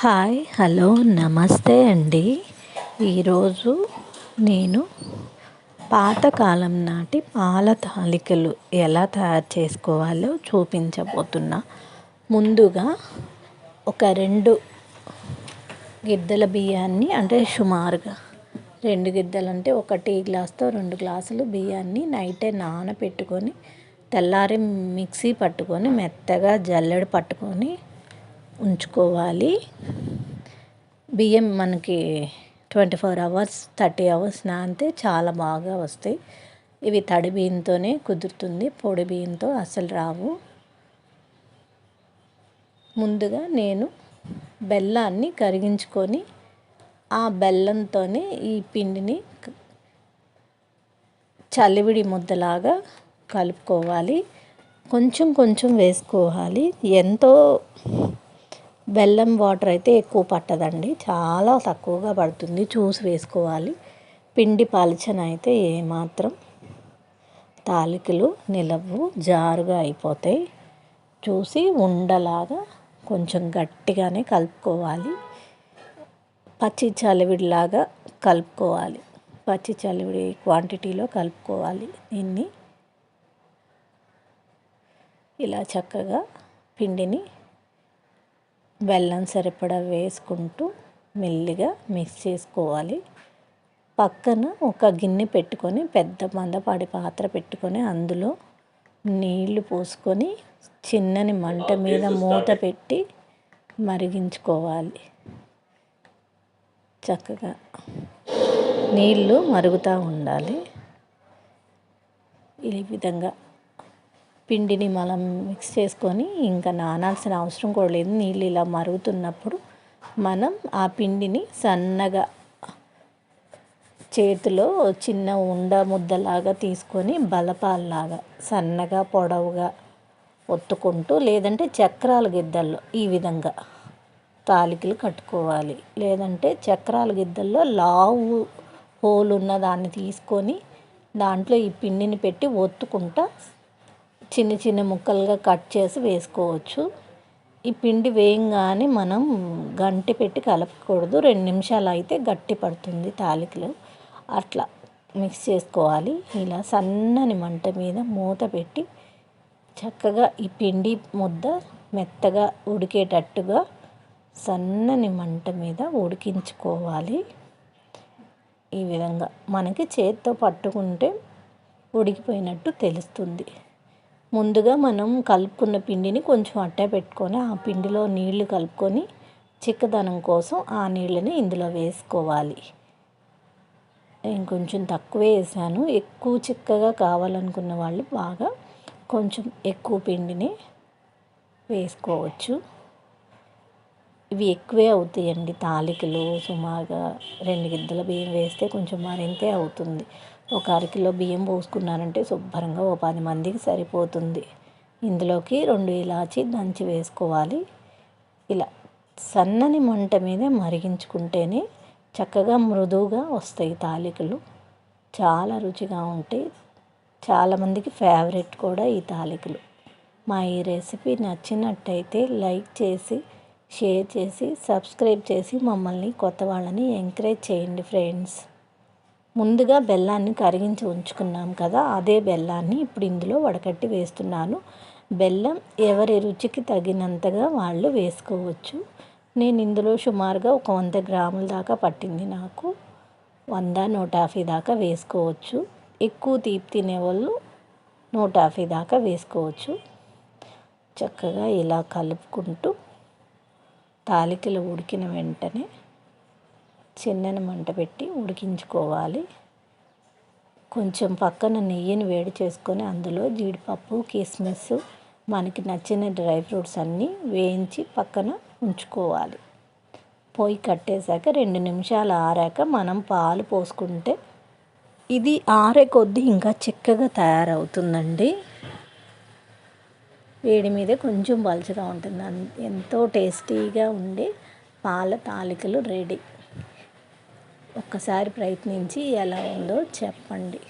Hi hello నమస్తే అండి. ఈరోజు నేను పాతకాలం నాటి పాల తాలికలు ఎలా తయారు చేసుకోవాలో చూపించబోతున్నా. ముందుగా ఒక రెండు గిద్దల బియ్యాన్ని అంటే సుమారుగా రెండు గిద్దలు అంటే ఒక టీ గ్లాస్తో రెండు గ్లాసులు బియ్యాన్ని నైటే నానబెట్టుకొని తెల్లారి మిక్సీ పట్టుకొని మెత్తగా జల్లెడ పట్టుకొని ఉంచుకోవాలి. బియ్యం మనకి twenty four hours thirty hours నానితే చాలా బాగా వస్తాయి. ఇవి తడి బియ్యంతోనే కుదురుతుంది. పొడి బియ్యంతో అసలు రావు. ముందుగా నేను బెల్లాన్ని కరిగించుకొని ఆ బెల్లంతోనే ఈ పిండిని చలివిడి ముద్దలాగా కలుపుకోవాలి. కొంచెం కొంచెం వేసుకోవాలి. ఎంతో బెల్లం వాటర్ అయితే ఎక్కువ పట్టదండి. చాలా తక్కువగా పడుతుంది. చూసి వేసుకోవాలి. పిండి పలచన అయితే ఏమాత్రం తాలికలు నిలవు జారుగా అయిపోతాయి. చూసి ఉండలాగా కొంచెం గట్టిగానే కలుపుకోవాలి. పచ్చి చలివిడిలాగా కలుపుకోవాలి. పచ్చి చలివిడి క్వాంటిటీలో కలుపుకోవాలి. దీన్ని ఇలా చక్కగా పిండిని బెల్లం సరిపడా వేసుకుంటూ మెల్లిగా మిక్స్ చేసుకోవాలి. పక్కన ఒక గిన్నె పెట్టుకొని పెద్ద మందపాడి పాత్ర పెట్టుకొని అందులో నీళ్ళు పోసుకొని చిన్నని మంట మీద మూత పెట్టి మరిగించుకోవాలి. చక్కగా నీళ్ళు మరుగుతూ ఉండాలి. ఈ విధంగా పిండిని మనం మిక్స్ చేసుకొని ఇంకా నానాల్సిన అవసరం కూడా లేదు. నీళ్ళు ఇలా మరుగుతున్నప్పుడు మనం ఆ పిండిని సన్నగా చేతిలో చిన్న ఉండ ముద్దలాగా తీసుకొని బలపాల్లాగా సన్నగా పొడవుగా ఒత్తుకుంటూ లేదంటే చక్రాల గిద్దల్లో ఈ విధంగా తాలికలు కట్టుకోవాలి. లేదంటే చక్రాల గిద్దల్లో లావు హోల్ ఉన్న దాన్ని తీసుకొని దాంట్లో ఈ పిండిని పెట్టి ఒత్తుకుంటా చిన్న చిన్న ముక్కలుగా కట్ చేసి వేసుకోవచ్చు. ఈ పిండి వేయంగానే మనం గంటి పెట్టి కలపకూడదు. రెండు నిమిషాలు అయితే గట్టి పడుతుంది తాలికలు. అట్లా మిక్స్ చేసుకోవాలి. ఇలా సన్నని మంట మీద మూత పెట్టి చక్కగా ఈ పిండి ముద్ద మెత్తగా ఉడికేటట్టుగా సన్నని మంట మీద ఉడికించుకోవాలి. ఈ విధంగా మనకి చేత్తో పట్టుకుంటే ఉడికిపోయినట్టు తెలుస్తుంది. ముందుగా మనం కలుపుకున్న పిండిని కొంచెం అట్టే పెట్టుకొని ఆ పిండిలో నీళ్ళు కలుపుకొని చిక్కదనం కోసం ఆ నీళ్ళని ఇందులో వేసుకోవాలి. నేను కొంచెం తక్కువే వేసాను. ఎక్కువ చిక్కగా కావాలనుకున్న వాళ్ళు బాగా కొంచెం ఎక్కువ పిండిని వేసుకోవచ్చు. ఇవి ఎక్కువే అవుతాయండి. తాలికలు సుమారుగా రెండు గిద్దల బియ్యం వేస్తే కొంచెం మరింతే అవుతుంది. ఒక అరకిలో బియ్యం పోసుకున్నారంటే శుభ్రంగా ఓ పది మందికి సరిపోతుంది. ఇందులోకి రెండు ఇలాచి దంచి వేసుకోవాలి. ఇలా సన్నని మంట మీద మరిగించుకుంటేనే చక్కగా మృదువుగా వస్తాయి తాలికలు. చాలా రుచిగా ఉంటాయి. చాలామందికి ఫేవరెట్ కూడా ఈ తాలికలు. మా ఈ రెసిపీ నచ్చినట్టయితే లైక్ చేసి షేర్ చేసి సబ్స్క్రైబ్ చేసి మమ్మల్ని కొత్త వాళ్ళని ఎంకరేజ్ చేయండి ఫ్రెండ్స్. ముందుగా బెల్లాన్ని కరిగించి ఉంచుకున్నాం కదా అదే బెల్లాన్ని ఇప్పుడు ఇందులో వడకట్టి వేస్తున్నాను. బెల్లం ఎవరి రుచికి తగినంతగా వాళ్ళు వేసుకోవచ్చు. నేను ఇందులో సుమారుగా ఒక వంద గ్రాముల దాకా పట్టింది నాకు. వంద నూట యాభై దాకా వేసుకోవచ్చు. ఎక్కువ తీపి తినేవాళ్ళు నూట యాభై దాకా వేసుకోవచ్చు. చక్కగా ఇలా కలుపుకుంటూ తాలికలు ఉడికిన వెంటనే చిన్నని మంట పెట్టి ఉడికించుకోవాలి. కొంచెం పక్కన నెయ్యిని వేడి చేసుకొని అందులో జీడిపప్పు కిస్మిస్ మనకి నచ్చిన డ్రై ఫ్రూట్స్ అన్నీ వేయించి పక్కన ఉంచుకోవాలి. పొయ్యి కట్టేశాక రెండు నిమిషాలు ఆరాక మనం పాలు పోసుకుంటే ఇది ఆరే కొద్దీ ఇంకా చిక్కగా తయారవుతుందండి. వేడి మీద కొంచెం పలుచగా ఉంటుంది. ఎంతో టేస్టీగా ఉండే పాల తాలికలు రెడీ. ఒక్కసారి ప్రయత్నించి ఎలా ఉందో చెప్పండి.